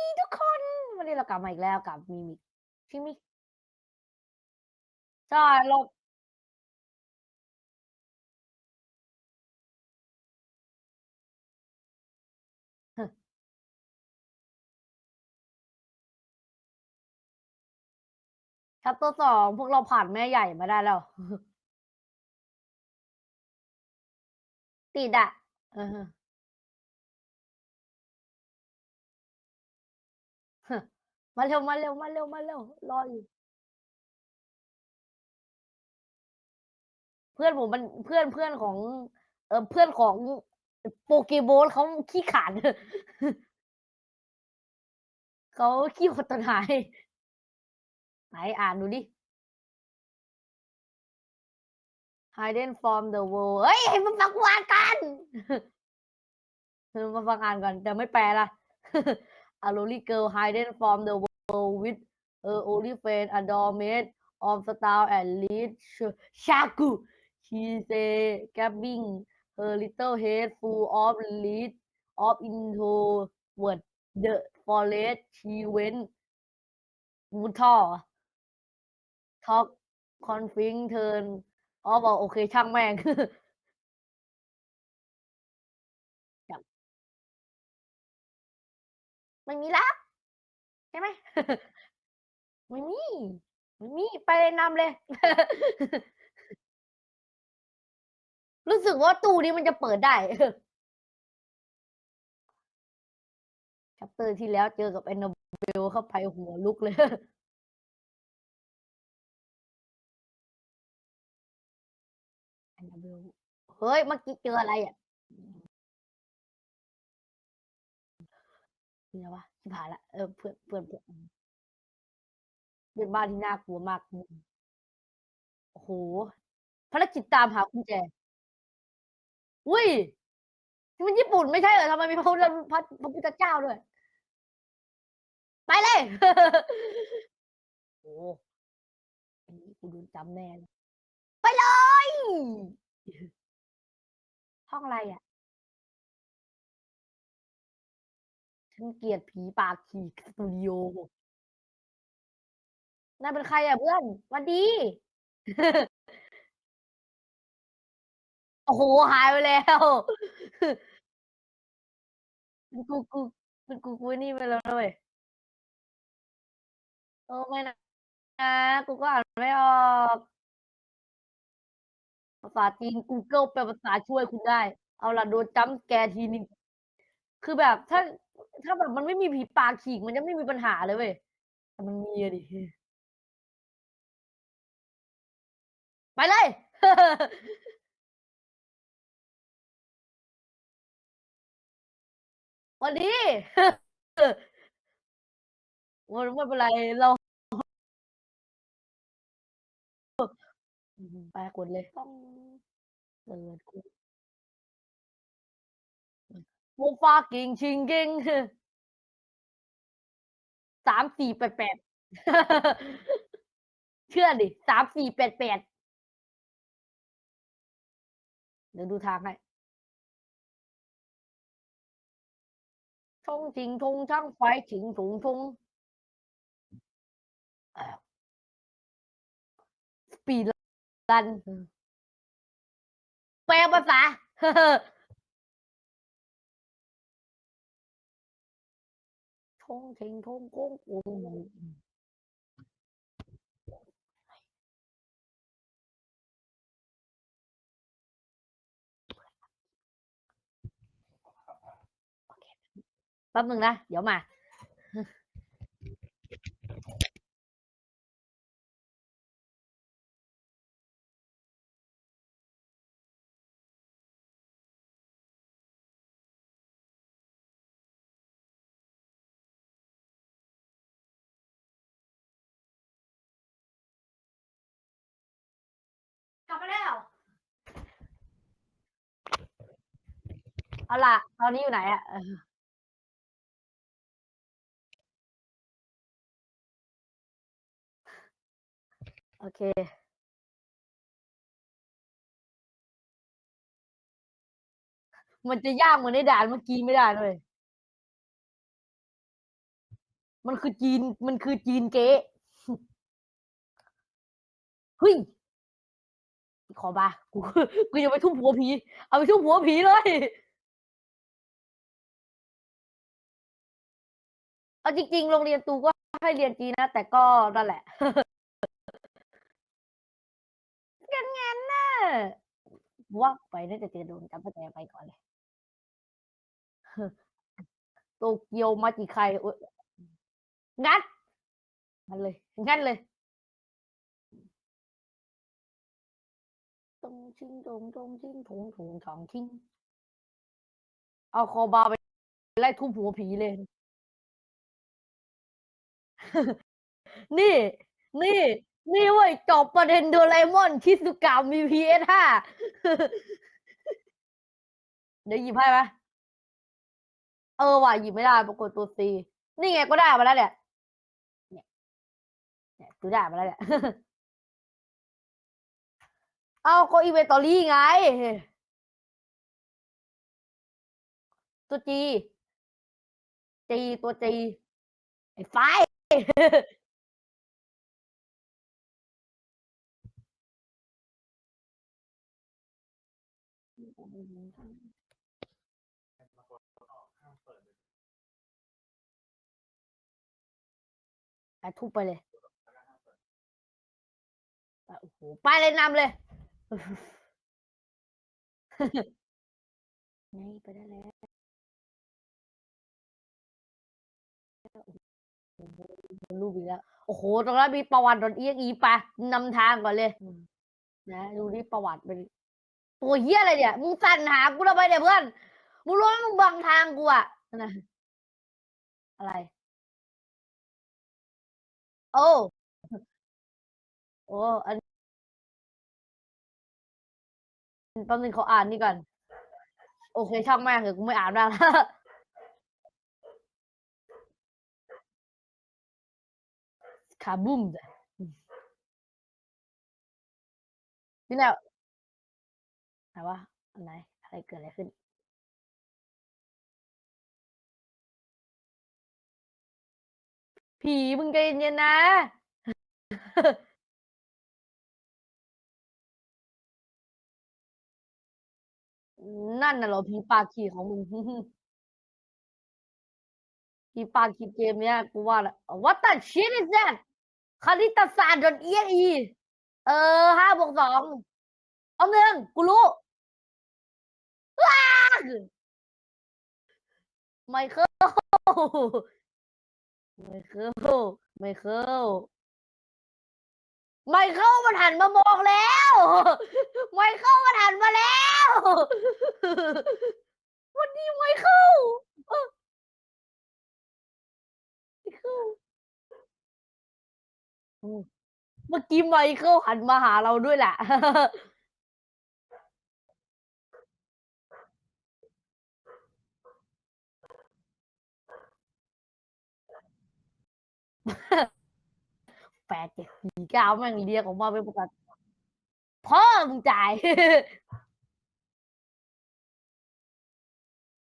ดีทุกคน วันนี้เรากลับมาอีกแล้วกับมิมิชิมิใช่เราชัปเตอร์สองพวกเราผ่านแม่ใหญ่มาได้แล้ว ติดอะ มาเร็ว มาเร็ว มาเร็ว มาเร็ว รออยู่ เพื่อนผมมันเพื่อนเพื่อนของ เออเพื่อนของโปเกโบนเขาขี้ขลาด เขาขี้ขดตนหายไหนอ่านดูดิ Hidden from the world เฮ้ยให้มันฟังกูอ่านกัน มาฟังอ่านก่อนแต่ไม่แปลละ A lonely girl hidden from the world with her only friend a doormat of star and lead shaku she say grabbing her little head full of lead of into word the forest she went มุดท่อ talk confing turn อ๋อบอกโอเคช่างแม่ง ไม่มีแล้วใช่ไหมไม่มีไม่มีไปนำเลย รู้สึกว่าตู้นี้มันจะเปิดได้ชัปเตอร์ที่แล้วเจอกับแอนนาเบลเข้าไปหัวลุกเลยแอนนาเบลเฮ้ยเมื่อกี้เจออะไรอะ นี่นะวะ ชิบหายละ เออ เพื่อน เพื่อน เพื่อนเป็นบ้านที่น่ากลัวมากโอ้โหภารกิจตามหากุญแจ อุ้ยนี่มันญี่ปุ่นไม่ใช่เหรอ ทำไมมีพระพุทธ พระ พระพุทธเจ้าด้วย ไปเลย โอ้อันนี้กูโดนจำแน่เลย ไปเลย ห้องอะไรอะ ฉันเกลียดผีปากฉีกสตูดิโอนั่นเป็นใครอะเพื่อนหวันดี โอ้โห หายไปแล้ว เป็นกูกูเป็นกูกูนี่ไปแล้วด้วยโอ้ไม่นะนะกูก็อ่านไม่ออกภาษาจีน Google แปลภาษาช่วยคุณได้ เอาล่ะโดนจัมป์สแกร์ทีนึงคือแบบถ้า ถ้าแบบมันไม่มีผีปากฉีกมันจะไม่มีปัญหาเลยเว้ยแต่มันมีอะดิ ไปเลยหวันดีมันไม่เป็นไรเราอืมไปกดเลยต้องเปิดกูอื มมูฟากิ่งชิงกิ่ง3488เชื่อดิ3488เดี๋ยวดูทางให้ชงชิงทงช่างไฟฉิงถุงทงเอ่อ speedrun อืมแปลภาษา ชงชิงทงโก้งโเอาล่ะ ตอนนี้อยู่ไหนอะ?เออ โอเค มันจะยากเหมือนในด่านเมื่อกี้ไม่ได้นะเว้ย มันคือจีน มันคือจีนเก๊ เฮ้ย ขอบากู กูจะไปทุบหัวผี เอาไปทุบหัวผีเลย เอาจริง ๆ โรงเรียนตูก็ให้เรียนจีนนะ แต่ก็นั่นแหละงั้นงั้นน่ะว่าไปน่าจะเจอโดนจับประแจไปก่อนเลยโตเกียวมาจิไคโอ๊ยงัดงัดเลยงัดเลยตงชิงตงตงชิงถงถงถองชิงเอาคอบาไปไล่ทุบหัวผีเลย นี่ นี่ นี่เว้ยจบประเด็นโดราเอมอนชิซุกะมี PS5 เดี๋ยวหยิบให้ไหมเออว่ะหยิบไม่ได้ปรากฏตัว C นี่ไงก็ได้มาแล้วเนี่ยเนี่ยเนี่ยกูได้มาแล้วเนี่ย เอาก็ inventory ไง ตัว G G ตัว G ไอ้ไฟ ไปทุบไปเลยไปโอ้โฮไปเลยนำเลย ไงไปได้แล้วโอ้โฮโดน รูปอีกแล้ว โอ้โฮตรงนั้นมีประวัติ .exe ไปนำทางก่อนเลยอืมไหนดูดิประวัติเป็นตัวเหี้ยอะไรเนี่ย มึงสั่นหากูทำไมเนี่ยเพื่อน มึงรู้ไหมมึงบังทางกูอะนั่นน่ะอะไร?โอ้ โอ้ อันอืมแป๊บหนึ่งขออ่านนี่ก่อน โอเคช่างแม่งเถอะกูไม่อ่านบ้างแล้ว Kaboom อืมนี่แหละไหนวะอันไหนอะไรเกิดอะไรขึ้น?ผีมึงใจเย็นๆนะอืมนั่นน่ะเหรอผีปากฉีกของมึง ผีปากฉีกเกมเนี้ยกูว่าแล้ว What the shit is that คณิตศาสตร์ .exe เออ 5+2 แป๊บหนึ่งกูรู้ว้าไมเคิลไมเคิลไมเคิลไมเคิลมันหันมามองแล้วไมเคิลมันหันมาแล้ววัสดีไมเคิลไมเคิล อืมเมื่อกี้ไมเคิลหันมาหาเราด้วยแหละ8749แม่งเรียงออกมาเป็นภาษาพ่อมึงจ่าย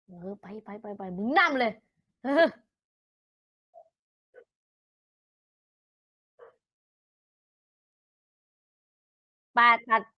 เออไปๆๆๆมึงนำเลย ปาตัด